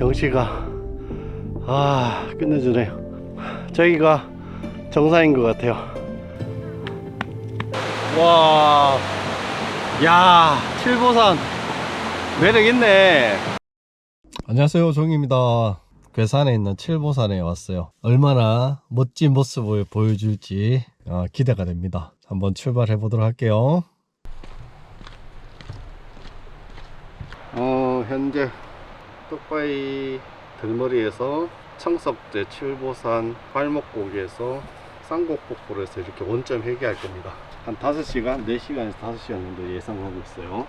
경치가 아 끝내주네요 저기가 정상인 것 같아요 와, 야, 칠보산 매력 있네. 안녕하세요, 종입니다. 괴산에 있는 칠보산에 왔어요. 얼마나 멋진 모습을 보여줄지 어, 기대가 됩니다. 한번 출발해 보도록 할게요. 어, 현재 떡바위 들머리에서 청석제 칠보산 발목고기에서 쌍곡폭포에서 이렇게 원점 회귀할 겁니다. 한 5시간, 4시간에서 5시간 정도 예상하고 있어요.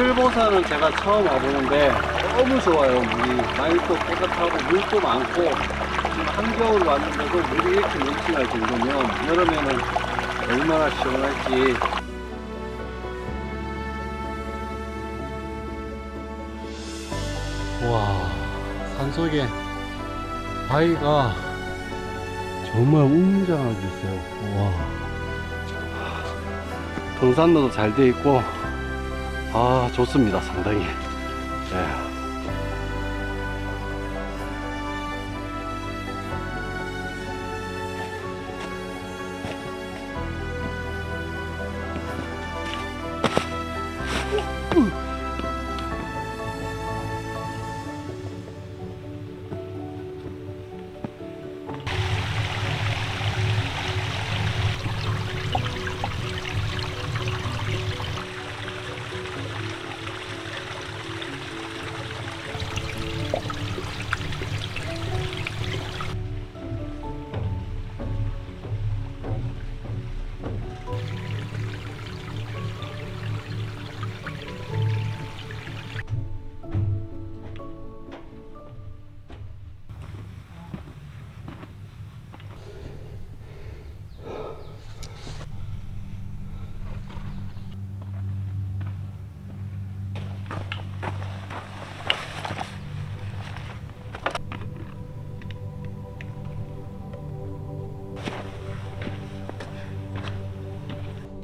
칠보산은 제가 처음 와보는데 너무 좋아요. 물이 맑고 깨끗하고 물도 많고 지금 한겨울 왔는데도 물이 이렇게 넘치날 정도면 여름에는 얼마나 시원할지. 와 산속에 바위가 정말 웅장하게 있어요. 와. 등산로도 잘 돼 있고 아 좋습니다 상당히 예.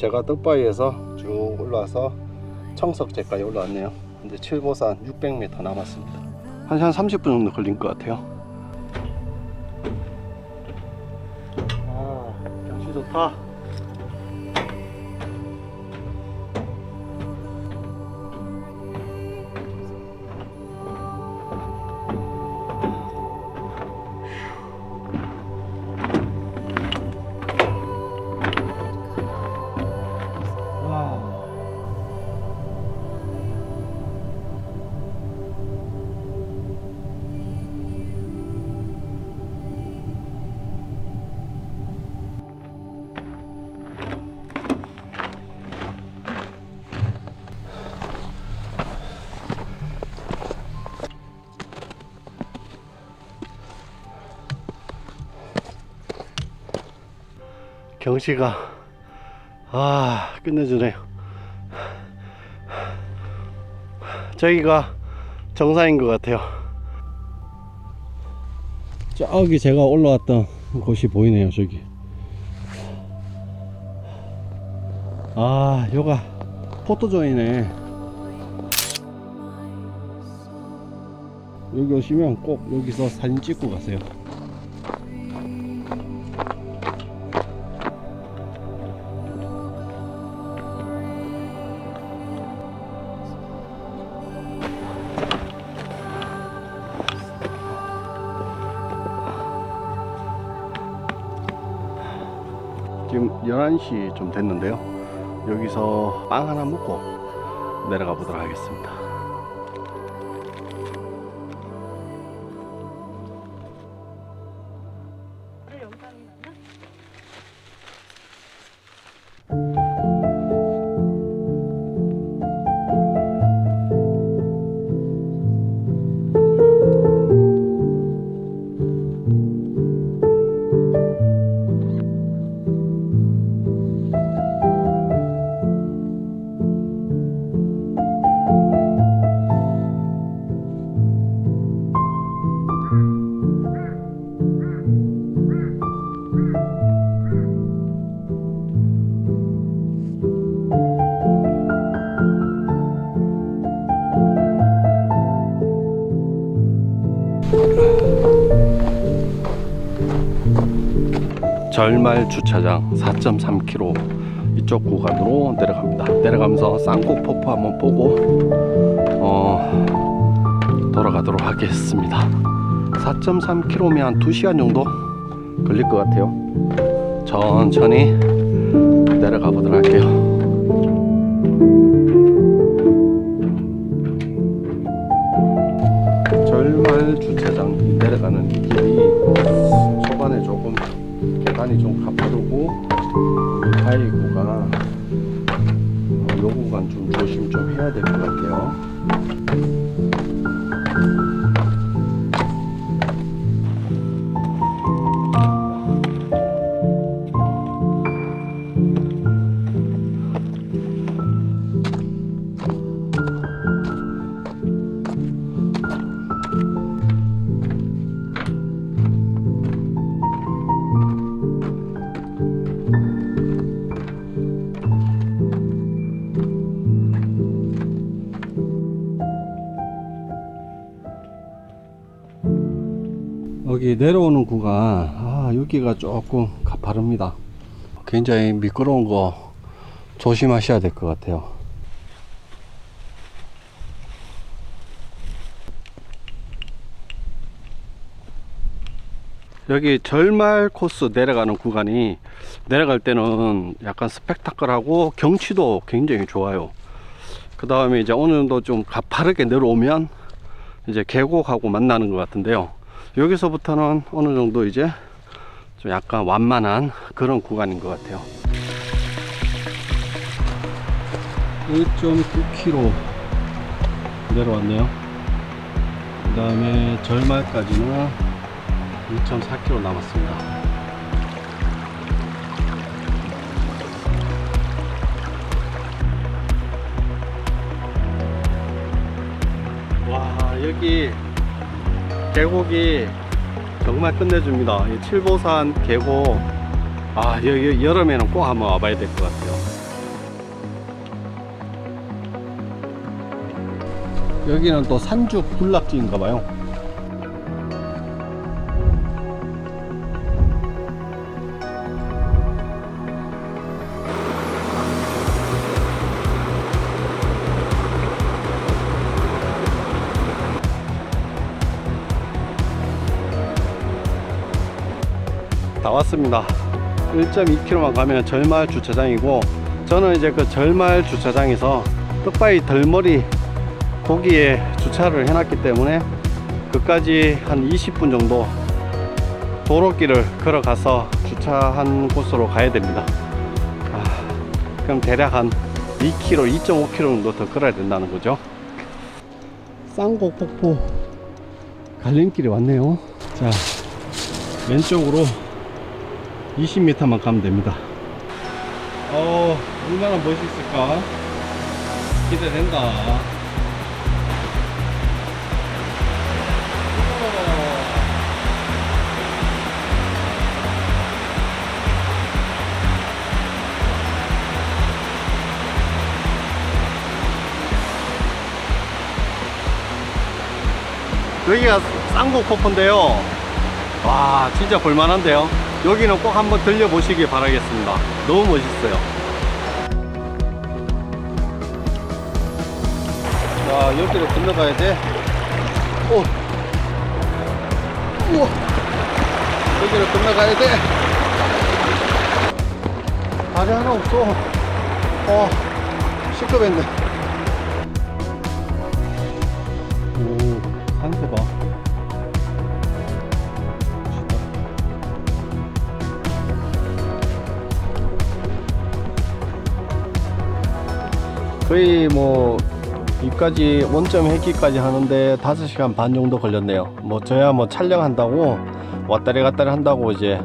제가 떡바위에서 쭉 올라와서 청석제까지 올라왔네요. 근데 칠보산 600m 남았습니다. 1시간 30분 정도 걸린 것 같아요. 아, 경치 좋다. 경치가 아 끝내주네요. 저기가 정상인 것 같아요. 저기 제가 올라왔던 곳이 보이네요 저기. 아 여가 포토존이네. 여기 오시면 꼭 여기서 사진 찍고 가세요. 지금 11시 좀 됐는데요. 여기서 빵 하나 먹고 내려가 보도록 하겠습니다. 절말 주차장 4.3km 이쪽 구간으로 내려갑니다. 내려가면서 쌍곡 폭포 한번 보고 어, 돌아가도록 하겠습니다. 4.3km면 한 2시간 정도 걸릴 것 같아요. 천천히 내려가 보도록 할게요. 내려오는 구간 아 여기가 조금 가파릅니다. 굉장히 미끄러운 거 조심하셔야 될 것 같아요. 여기 절말 코스 내려가는 구간이 내려갈 때는 약간 스펙타클하고 경치도 굉장히 좋아요. 그 다음에 이제 어느 정도 좀 가파르게 내려오면 이제 계곡하고 만나는 것 같은데요 여기서부터는 어느 정도 이제 좀 약간 완만한 그런 구간인 것 같아요. 1.9km 내려왔네요. 그 다음에 절말까지는 2.4km 남았습니다. 와 여기 계곡이 정말 끝내줍니다. 이 칠보산 계곡, 아, 여기 여름에는 꼭 한번 와봐야 될 것 같아요. 여기는 또 산죽 군락지인가 봐요. 다 왔습니다. 1.2km만 가면 절말 주차장이고 저는 이제 그 절말 주차장에서 떡바위 덜머리 거기에 주차를 해놨기 때문에 그까지 한 20분 정도 도로길을 걸어가서 주차한 곳으로 가야 됩니다. 아, 그럼 대략 한 2km, 2.5km 정도 더 걸어야 된다는 거죠. 쌍곡 폭포 갈림길에 왔네요. 자, 왼쪽으로 20m만 가면 됩니다. 어, 얼마나 멋있을까? 기대된다. 여기가 쌍곡 폭포인데요. 와, 진짜 볼만한데요. 여기는 꼭 한번 들려보시기 바라겠습니다. 너무 멋있어요. 자, 여기로 건너가야 돼. 오. 우와. 여기로 건너가야 돼. 다리 하나 없어. 어, 시끄럽네. 오, 상태 봐. 거의 뭐 입까지 원점 회기까지 하는데 5시간 반 정도 걸렸네요. 뭐 저야 뭐 촬영한다고 왔다리 갔다리 한다고 이제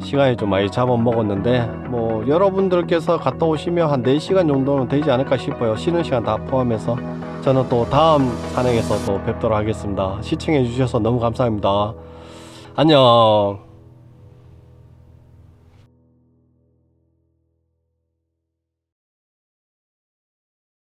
시간이 좀 많이 잡아먹었는데 뭐 여러분들께서 갔다 오시면 한 4시간 정도는 되지 않을까 싶어요. 쉬는 시간 다 포함해서 저는 또 다음 산행에서 또 뵙도록 하겠습니다. 시청해 주셔서 너무 감사합니다. 안녕.